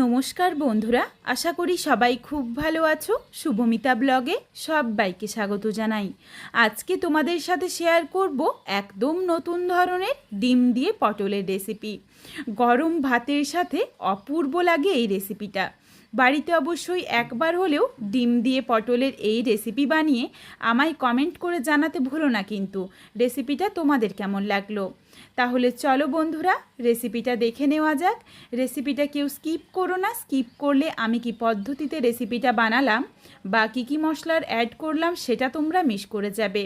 নমস্কার বন্ধুরা, আশা করি সবাই খুব ভালো আছো। শুভমিতা ব্লগে সবাইকে স্বাগত জানাই। আজকে তোমাদের সাথে শেয়ার করব একদম নতুন ধরনের ডিম দিয়ে পটলের রেসিপি গরম ভাতের সাথে অপূর্ব লাগে এই রেসিপিটা বাড়িতে অবশ্যই একবার হলেও ডিম দিয়ে পটলের এই রেসিপি বানিয়ে আমায় কমেন্ট করে জানাতে ভুলো না কিন্তু। রেসিপিটা তোমাদের কেমন লাগল? তাহলে চলো বন্ধুরা রেসিপিটা দেখে নেওয়া যাক। রেসিপিটা কেউ স্কিপ করো না স্কিপ করলে আমি কি পদ্ধতিতে রেসিপিটা বানালাম বা কী কী মশলার অ্যাড করলাম সেটা তোমরা মিস করে যাবে।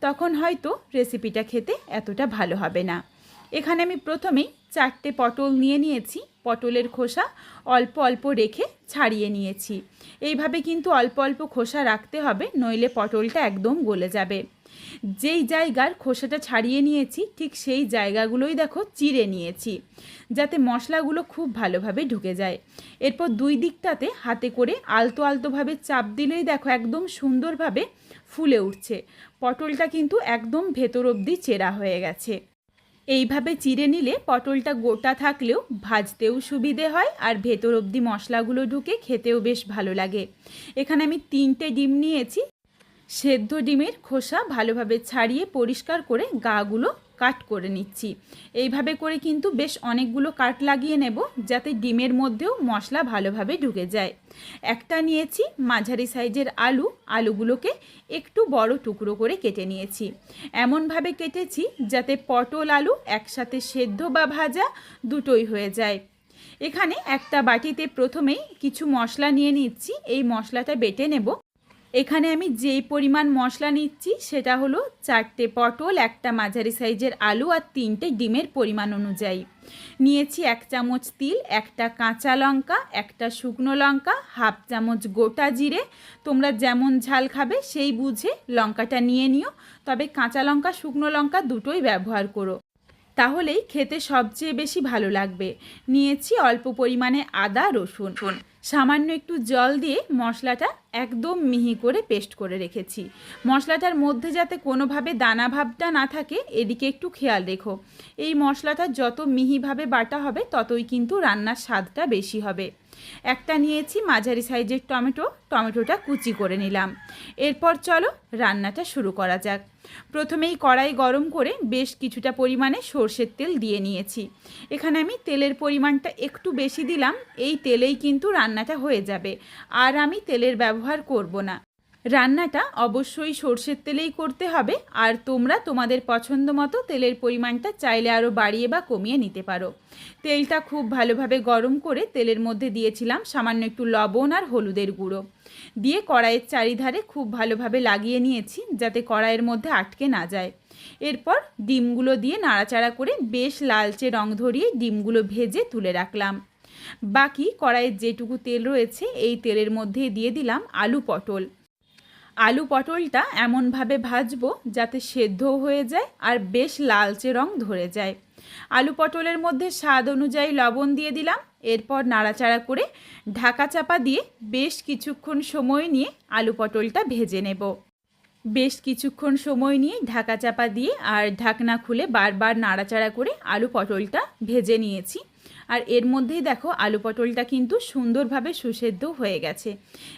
তখন হয়তো রেসিপিটা খেতে এতটা ভালো হবে না। এখানে আমি প্রথমেই চারটে পটল নিয়ে নিয়েছি, পটলের খোসা অল্প অল্প রেখে ছাড়িয়ে নিয়েছি। এইভাবে কিন্তু অল্প অল্প খোসা রাখতে হবে, নইলে পটলটা একদম গলে যাবে। যেই জায়গার খোসাটা ছাড়িয়ে নিয়েছি, ঠিক সেই জায়গাগুলোই দেখো চিড়ে নিয়েছি, যাতে মশলাগুলো খুব ভালোভাবে ঢুকে যায়। এরপর দুই দিকটাতে হাতে করে আলতো আলতোভাবে চাপ দিলেই দেখো একদম সুন্দরভাবে ফুলে উঠছে। পটলটা কিন্তু একদম ভেতর অবধি চেরা হয়ে গেছে। এইভাবে চিড়ে নিলে পটলটা গোটা থাকলেও ভাজতেও সুবিধে হয় আর ভেতর অবধি মশলাগুলো ঢুকে খেতেও বেশ ভালো লাগে। এখানে আমি তিনটে ডিম নিয়েছি। সেদ্ধ ডিমের খোসা ভালোভাবে ছাড়িয়ে পরিষ্কার করে গাগুলো কাট করে নিচ্ছি। এইভাবে করে কিন্তু বেশ অনেকগুলো কাট লাগিয়ে নেব, যাতে ডিমের মধ্যেও মশলা ভালোভাবে ঢুকে যায়। একটা নিয়েছি মাঝারি সাইজের আলু, আলুগুলোকে একটু বড় টুকরো করে কেটে নিয়েছি। এমনভাবে কেটেছি যাতে পটল আলু একসাথে সেদ্ধ বা ভাজা দুটোই হয়ে যায়। এখানে একটা বাটিতে প্রথমেই কিছু মশলা নিয়ে নিচ্ছি, এই মশলাটা বেটে নেব। এখানে আমি যেই পরিমাণ মশলা নিচ্ছি, সেটা হলো চারটে পটল, একটা মাঝারি সাইজের আলু আর তিনটে ডিমের পরিমাণ অনুযায়ী। নিয়েছি এক চামচ তিল, একটা কাঁচা লঙ্কা, একটা শুকনো লঙ্কা, হাফ চামচ গোটা জিরে। তোমরা যেমন ঝাল খাবে সেই বুঝে লঙ্কাটা নিয়ে নিও। তবে কাঁচা লঙ্কা, শুকনো লঙ্কা দুটোই ব্যবহার করো। তাহলেই খেতে সবচেয়ে বেশি ভালো লাগবে। নিয়েছি অল্প পরিমাণে আদা রসুন। সামান্য একটু জল দিয়ে মশলাটা একদম মিহি করে পেস্ট করে রেখেছি। মশলাটার মধ্যে যাতে কোনোভাবে দানা ভাবটা না থাকে এদিকে একটু খেয়াল রেখো। এই মশলাটা যত মিহিভাবে বাটা হবে ততই কিন্তু রান্নার স্বাদটা বেশি হবে। একটা নিয়েছি মাঝারি সাইজের টমেটো, টমেটোটা কুচি করে নিলাম। এরপর চলো রান্নাটা শুরু করা যাক। প্রথমেই কড়াই গরম করে বেশ কিছুটা পরিমাণে সর্ষের তেল দিয়ে নিয়েছি। এখানে আমি তেলের পরিমাণটা একটু বেশি দিলাম, এই তেলেই কিন্তু রান্নাটা হয়ে যাবে। আর আমি তেলের ব্যবহার করব না। রান্নাটা অবশ্যই সর্ষের তেলেই করতে হবে, আর তোমরা তোমাদের পছন্দ মতো তেলের পরিমাণটা চাইলে আরও বাড়িয়ে বা কমিয়ে নিতে পারো। তেলটা খুব ভালোভাবে গরম করে তেলের মধ্যে দিয়েছিলাম সামান্য একটু লবণ আর হলুদের গুঁড়ো। দিয়ে কড়াইয়ের চারিধারে খুব ভালোভাবে লাগিয়ে নিয়েছি যাতে কড়াইয়ের মধ্যে আটকে না যায়। এরপর ডিমগুলো দিয়ে নাড়াচাড়া করে বেশ লালচে রং ধরিয়ে ডিমগুলো ভেজে তুলে রাখলাম। বাকি কড়াইয়ের যেটুকু তেল রয়েছে, এই তেলের মধ্যে দিয়ে দিলাম আলু পটল। আলু পটলটা এমনভাবে ভাজবো যাতে সেদ্ধও হয়ে যায় আর বেশ লালচে রং ধরে যায়। আলু পটলের মধ্যে স্বাদ অনুযায়ী লবণ দিয়ে দিলাম। এরপর নাড়াচাড়া করে ঢাকা চাপা দিয়ে বেশ কিছুক্ষণ সময় নিয়ে আলু পটলটা ভেজে নেব। বেশ কিছুক্ষণ সময় নিয়ে ঢাকা চাপা দিয়ে আর ঢাকনা খুলে বারবার নাড়াচাড়া করে আলু পটলটা ভেজে নিয়েছি। আর এর মধ্যেই দেখো আলু পটলটা কিন্তু সুন্দরভাবে সুসেদ্ধ হয়ে গেছে।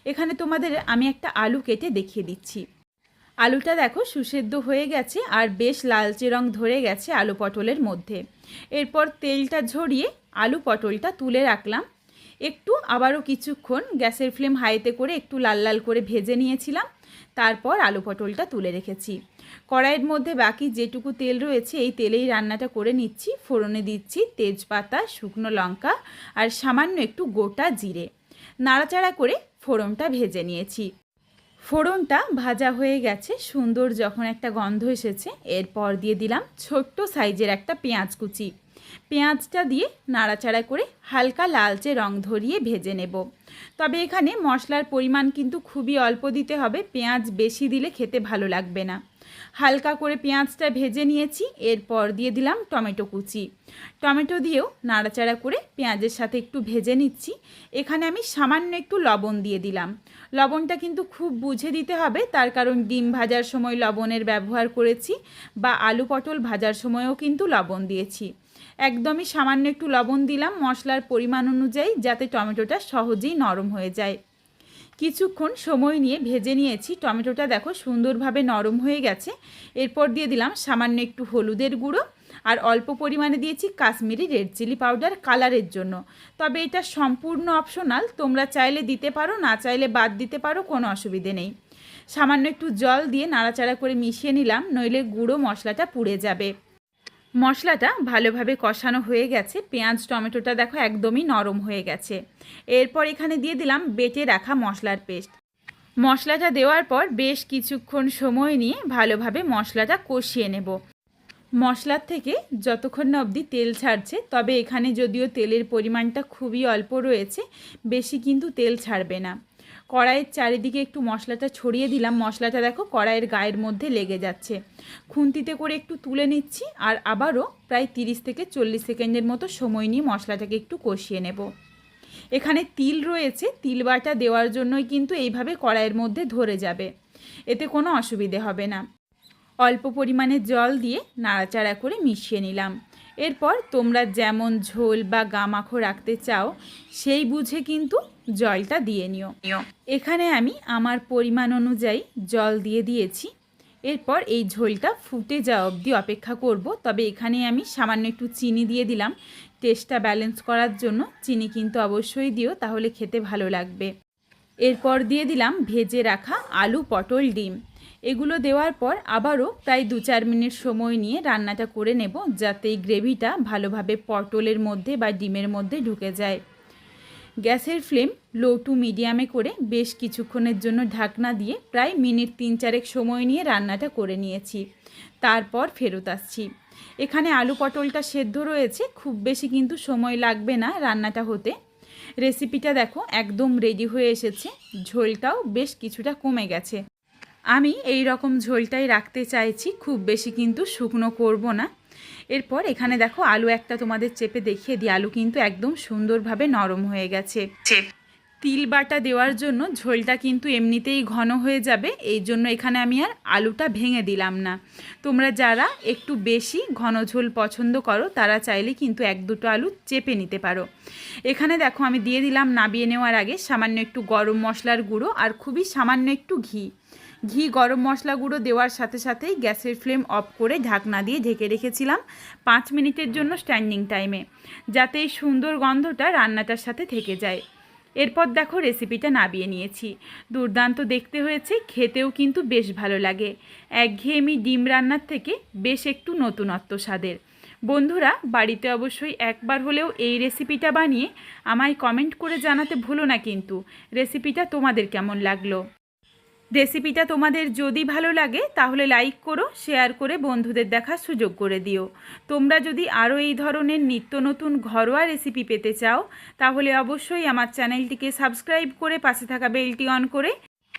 এখানে তোমাদের আমি একটা আলু কেটে দেখিয়ে দিচ্ছি। আলুটা দেখো সুসেদ্ধ হয়ে গেছে আর বেশ লালচে রং ধরে গেছে আলু পটলের মধ্যে। এরপর তেলটা ঝরিয়ে আলু পটলটা তুলে রাখলাম। একটু আবারও কিছুক্ষণ গ্যাসের ফ্লেম হাইতে করে একটু লাল লাল করে ভেজে নিয়েছিলাম। তারপর আলু পটলটা তুলে রেখেছি। কড়াইয়ের মধ্যে বাকি যেটুকু তেল রয়েছে, এই তেলেই রান্নাটা করে নিচ্ছি। ফোড়নে দিচ্ছি তেজপাতা, শুকনো লঙ্কা আর সামান্য একটু গোটা জিরে। নাড়াচাড়া করে ফোড়নটা ভেজে নিয়েছি। ফোড়নটা ভাজা হয়ে গেছে, সুন্দর যখন একটা গন্ধ এসেছে, এরপর দিয়ে দিলাম ছোট্ট সাইজের একটা পেঁয়াজ কুচি। পেঁয়াজটা দিয়ে নাড়াচাড়া করে হালকা লালচে রং ধরিয়ে ভেজে নেব। তবে এখানে মশলার পরিমাণ কিন্তু খুবই অল্প দিতে হবে, পেঁয়াজ বেশি দিলে খেতে ভালো লাগবে না। হালকা করে পেঁয়াজটা ভেজে নিয়েছি, এরপর দিয়ে দিলাম টমেটো কুচি। টমেটো দিয়েও নাড়াচাড়া করে পেঁয়াজের সাথে একটু ভেজে নিচ্ছি। এখানে আমি সামান্য একটু লবণ দিয়ে দিলাম। লবণটা কিন্তু খুব বুঝে দিতে হবে, তার কারণ ডিম ভাজার সময় লবণের ব্যবহার করেছি বা আলু পটল ভাজার সময়ও কিন্তু লবণ দিয়েছি। একদমই সামান্য একটু লবণ দিলাম মশলার পরিমাণ অনুযায়ী, যাতে টমেটোটা সহজেই নরম হয়ে যায়। কিছুক্ষণ সময় নিয়ে ভেজে নিয়েছি। টমেটোটা দেখো সুন্দরভাবে নরম হয়ে গেছে। এরপর দিয়ে দিলাম সামান্য একটু হলুদের গুঁড়ো আর অল্প পরিমাণে দিয়েছি কাশ্মীরি রেড চিলি পাউডার কালারের জন্য। তবে এটা সম্পূর্ণ অপশনাল, তোমরা চাইলে দিতে পারো, না চাইলে বাদ দিতে পারো, কোনো অসুবিধে নেই। সামান্য একটু জল দিয়ে নাড়াচাড়া করে মিশিয়ে নিলাম, নইলে গুঁড়ো মশলাটা পুড়ে যাবে। মশলাটা ভালোভাবে কষানো হয়ে গেছে। পেঁয়াজ, টমেটোটা দেখো একদমই নরম হয়ে গেছে। এরপর এখানে দিয়ে দিলাম বেটে রাখা মশলার পেস্ট। মশলাটা দেওয়ার পর বেশ কিছুক্ষণ সময় নিয়ে ভালোভাবে মশলাটা কষিয়ে নেব। মশলার থেকে যতক্ষণ না অবধি তেল ছাড়ছে, তবে এখানে যদিও তেলের পরিমাণটা খুবই অল্প রয়েছে, বেশি কিন্তু তেল ছাড়বে না। কড়াইয়ের চারিদিকে একটু মশলাটা ছড়িয়ে দিলাম। মশলাটা দেখো কড়াইয়ের গায়ের মধ্যে লেগে যাচ্ছে। খুন্তিতে করে একটু তুলে নিচ্ছি আর আবারও প্রায় তিরিশ থেকে চল্লিশ সেকেন্ডের মতো সময় নিয়ে মশলাটাকে একটু কষিয়ে নেব। এখানে তিল রয়েছে। তিল বাটা দেওয়ার জন্যই কিন্তু এইভাবে কড়াইয়ের মধ্যে ধরে যাবে। এতে কোনো অসুবিধে হবে না। অল্প পরিমাণে জল দিয়ে নাড়াচাড়া করে মিশিয়ে নিলাম। এরপর তোমরা যেমন ঝোল বা গামাখো রাখতে চাও, সেই বুঝে কিন্তু জলটা দিয়ে নিও। এখানে আমি আমার পরিমাণ অনুযায়ী জল দিয়ে দিয়েছি। এরপর এই ঝোলটা ফুটে যাওয়া অবধি অপেক্ষা করব। তবে এখানে আমি সামান্য একটু চিনি দিয়ে দিলাম। টেস্টটা ব্যালেন্স করার জন্য চিনি কিন্তু অবশ্যই দিও, তাহলে খেতে ভালো লাগবে। এরপর দিয়ে দিলাম ভেজে রাখা আলু পটল ডিম। এগুলো দেওয়ার পর আবারও প্রায় দু চার মিনিট সময় নিয়ে রান্নাটা করে নেব যাতে এই গ্রেভিটা ভালোভাবে পটলের মধ্যে বা ডিমের মধ্যে ঢুকে যায়। গ্যাসের ফ্লেম লো টু মিডিয়ামে করে বেশ কিছুক্ষণের জন্য ঢাকনা দিয়ে প্রায় মিনিট তিন চারেক সময় নিয়ে রান্নাটা করে নিয়েছি। তারপর ফেরত আসছি। এখানে আলু পটলটা সেদ্ধ রয়েছে, খুব বেশি কিন্তু সময় লাগবে না রান্নাটা হতে। রেসিপিটা দেখো, একদম রেডি হয়ে এসেছে। ঝোলটাও বেশ কিছুটা কমে গেছে। আমি এই রকম ঝোলটাই রাখতে চাইছি, খুব বেশি কিন্তু শুকনো করব না। এরপর এখানে দেখো, আলু একটা তোমাদের চেপে দেখিয়ে দিই। আলু কিন্তু একদম সুন্দরভাবে নরম হয়ে গেছে। তিল বাটা দেওয়ার জন্য ঝোলটা কিন্তু এমনিতেই ঘন হয়ে যাবে, এই জন্য এখানে আমি আর আলুটা ভেঙে দিলাম না। তোমরা যারা একটু বেশি ঘন ঝোল পছন্দ করো, তারা চাইলে কিন্তু এক দুটো আলু চেপে নিতে পারো। এখানে দেখো আমি দিয়ে দিলাম নাবিয়ে নেওয়ার আগে সামান্য একটু গরম মশলার গুঁড়ো আর খুবই সামান্য একটু ঘি। ঘি, গরম মশলা গুঁড়ো দেওয়ার সাথে সাথেই গ্যাসের ফ্লেম অফ করে ঢাকনা দিয়ে ঢেকে রেখেছিলাম পাঁচ মিনিটের জন্য স্ট্যান্ডিং টাইমে, যাতে এই সুন্দর গন্ধটা রান্নাটার সাথে থেকে যায়। এরপর দেখো রেসিপিটা নাবিয়ে নিয়েছি। দুর্দান্ত দেখতে হয়েছে, খেতেও কিন্তু বেশ ভালো লাগে। একঘেয়েমি ডিম রান্নার থেকে বেশ একটু নতুনত্ব স্বাদের। বন্ধুরা, বাড়িতে অবশ্যই একবার হলেও এই রেসিপিটা বানিয়ে আমায় কমেন্ট করে জানাতে ভুলো না কিন্তু। রেসিপিটা তোমাদের কেমন লাগল? রেসিপিটা তোমাদের যদি ভালো লাগে, তাহলে লাইক করো শেয়ার করে বন্ধুদের দেখার সুযোগ করে দিও। তোমরা যদি আরও এই ধরনের নিত্য নতুন ঘরোয়া রেসিপি পেতে চাও, তাহলে অবশ্যই আমার চ্যানেলটিকে সাবস্ক্রাইব করে পাশে থাকা বেলটি অন করে